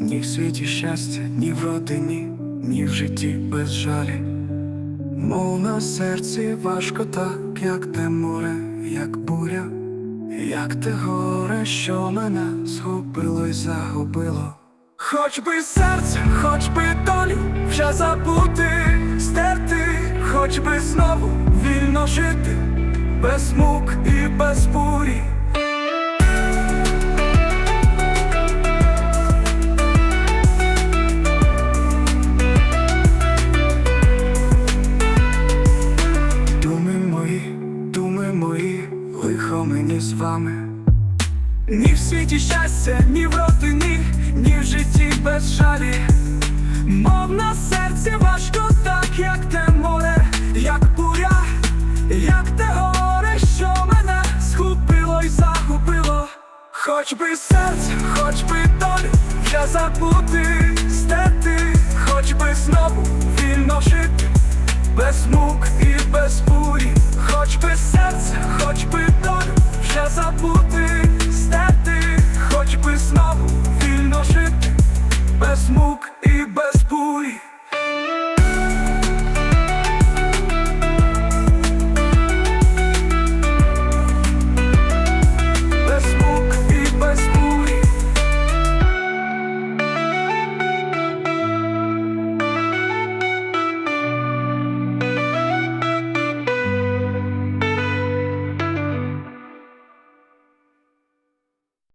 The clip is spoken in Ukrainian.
ні в світі щастя, ні в родині, ні в житті без жалі. Мов на серці важко так, як те море, як буря, як те горе, що мене згубило й загубило. Хоч би серце, хоч би долю вже забути, стерти, хоч би знову вільно жити, без мук і без бурі. Лихо мені з вами. Ні в світі щастя, ні в родині, ні в житті без жалі. Мов на серці важко, так як те море, як буря, як те горе, що мене схопило й загубило. Хоч би серце, хоч би долю вже забути, стерти, хоч би знову вільно жити, без мук